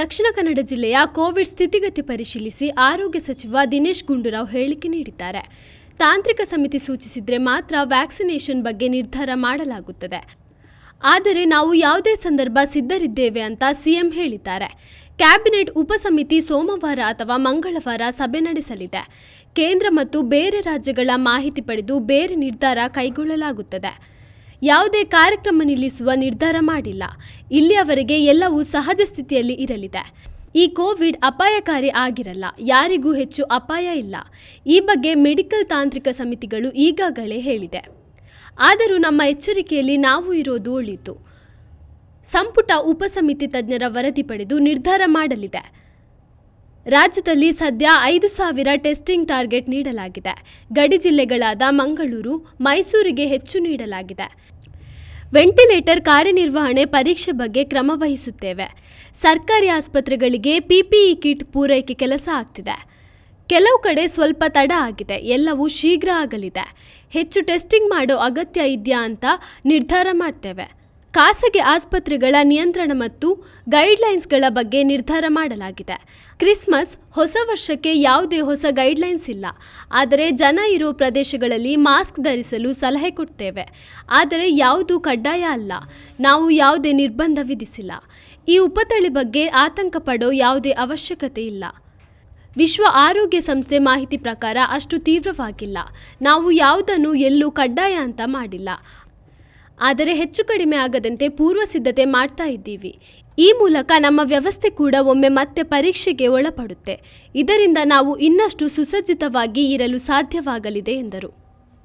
ದಕ್ಷಿಣ ಕನ್ನಡ ಜಿಲ್ಲೆಯ ಕೋವಿಡ್ ಸ್ಥಿತಿಗತಿ ಪರಿಶೀಲಿಸಿ ಆರೋಗ್ಯ ಸಚಿವ ದಿನೇಶ್ ಗುಂಡೂರಾವ್ ಹೇಳಿಕೆ ನೀಡಿದ್ದಾರೆ. ತಾಂತ್ರಿಕ ಸಮಿತಿ ಸೂಚಿಸಿದರೆ ಮಾತ್ರ ವ್ಯಾಕ್ಸಿನೇಷನ್ ಬಗ್ಗೆ ನಿರ್ಧಾರ ಮಾಡಲಾಗುತ್ತದೆ. ಆದರೆ ನಾವು ಯಾವುದೇ ಸಂದರ್ಭ ಸಿದ್ಧರಿದ್ದೇವೆ ಅಂತ ಸಿಎಂ ಹೇಳಿದ್ದಾರೆ. ಕ್ಯಾಬಿನೆಟ್ ಉಪಸಮಿತಿ ಸೋಮವಾರ ಅಥವಾ ಮಂಗಳವಾರ ಸಭೆ ನಡೆಸಲಿದೆ. ಕೇಂದ್ರ ಮತ್ತು ಬೇರೆ ರಾಜ್ಯಗಳ ಮಾಹಿತಿ ಪಡೆದು ಬೇರೆ ನಿರ್ಧಾರ ಕೈಗೊಳ್ಳಲಾಗುತ್ತದೆ. ಯಾವುದೇ ಕಾರ್ಯಕ್ರಮ ನಿಲ್ಲಿಸುವ ನಿರ್ಧಾರ ಮಾಡಿಲ್ಲ. ಇಲ್ಲಿಯವರೆಗೆ ಎಲ್ಲವೂ ಸಹಜ ಸ್ಥಿತಿಯಲ್ಲಿ ಇರಲಿದೆ. ಈ ಕೋವಿಡ್ ಅಪಾಯಕಾರಿ ಆಗಿರಲ್ಲ. ಯಾರಿಗೂ ಹೆಚ್ಚು ಅಪಾಯ ಇಲ್ಲ. ಈ ಬಗ್ಗೆ ಮೆಡಿಕಲ್ ತಾಂತ್ರಿಕ ಸಮಿತಿಗಳು ಈಗಾಗಲೇ ಹೇಳಿದೆ. ಆದರೂ ನಮ್ಮ ಎಚ್ಚರಿಕೆಯಲ್ಲಿ ನಾವು ಇರೋದು ಒಳಿತು. ಸಂಪುಟ ಉಪಸಮಿತಿ ತಜ್ಞರ ವರದಿ ಪಡೆದು ನಿರ್ಧಾರ ಮಾಡಲಿದೆ. ರಾಜ್ಯದಲ್ಲಿ ಸದ್ಯ ಐದು ಸಾವಿರ ಟೆಸ್ಟಿಂಗ್ ಟಾರ್ಗೆಟ್ ನೀಡಲಾಗಿದೆ. ಗಡಿ ಜಿಲ್ಲೆಗಳಾದ ಮಂಗಳೂರು, ಮೈಸೂರಿಗೆ ಹೆಚ್ಚು ನೀಡಲಾಗಿದೆ. ವೆಂಟಿಲೇಟರ್ ಕಾರ್ಯನಿರ್ವಹಣೆ ಪರೀಕ್ಷೆ ಬಗ್ಗೆ ಕ್ರಮ ವಹಿಸುತ್ತೇವೆ ಸರ್ಕಾರಿ ಆಸ್ಪತ್ರೆಗಳಿಗೆ ಪಿಪಿಇ ಕಿಟ್ ಪೂರೈಕೆ ಕೆಲಸ ಆಗ್ತಿದೆ. ಕೆಲವು ಕಡೆ ಸ್ವಲ್ಪ ತಡ ಆಗಿದೆ. ಎಲ್ಲವೂ ಶೀಘ್ರ ಆಗಲಿದೆ. ಹೆಚ್ಚು ಟೆಸ್ಟಿಂಗ್ ಮಾಡೋ ಅಗತ್ಯ ಇದೆಯಾ ಅಂತ ನಿರ್ಧಾರ ಮಾಡ್ತೇವೆ. ಖಾಸಗಿ ಆಸ್ಪತ್ರೆಗಳ ನಿಯಂತ್ರಣ ಮತ್ತು ಗೈಡ್ಲೈನ್ಸ್ಗಳ ಬಗ್ಗೆ ನಿರ್ಧಾರ ಮಾಡಲಾಗಿದೆ. ಕ್ರಿಸ್ಮಸ್ ಹೊಸ ವರ್ಷಕ್ಕೆ ಯಾವುದೇ ಹೊಸ ಗೈಡ್ಲೈನ್ಸ್ ಇಲ್ಲ. ಆದರೆ ಜನ ಇರೋ ಪ್ರದೇಶಗಳಲ್ಲಿ ಮಾಸ್ಕ್ ಧರಿಸಲು ಸಲಹೆ ಕೊಡ್ತೇವೆ. ಆದರೆ ಯಾವುದೂ ಕಡ್ಡಾಯ ಅಲ್ಲ. ನಾವು ಯಾವುದೇ ನಿರ್ಬಂಧ ವಿಧಿಸಿಲ್ಲ. ಈ ಉಪತಳಿ ಬಗ್ಗೆ ಆತಂಕ ಪಡೋ ಯಾವುದೇ ಅವಶ್ಯಕತೆ ಇಲ್ಲ. ವಿಶ್ವ ಆರೋಗ್ಯ ಸಂಸ್ಥೆ ಮಾಹಿತಿ ಪ್ರಕಾರ ಅಷ್ಟು ತೀವ್ರವಾಗಿಲ್ಲ. ನಾವು ಯಾವುದನ್ನು ಎಲ್ಲೂ ಕಡ್ಡಾಯ ಅಂತ ಮಾಡಿಲ್ಲ. ಆದರೆ ಹೆಚ್ಚು ಕಡಿಮೆ ಆಗದಂತೆ ಪೂರ್ವ ಸಿದ್ಧತೆ ಮಾಡ್ತಾ ಇದ್ದೀವಿ. ಈ ಮೂಲಕ ನಮ್ಮ ವ್ಯವಸ್ಥೆ ಕೂಡ ಒಮ್ಮೆ ಮತ್ತೆ ಪರೀಕ್ಷೆಗೆ ಒಳಪಡುತ್ತೆ. ಇದರಿಂದ ನಾವು ಇನ್ನಷ್ಟು ಸುಸಜ್ಜಿತವಾಗಿ ಇರಲು ಸಾಧ್ಯವಾಗಲಿದೆ ಎಂದರು.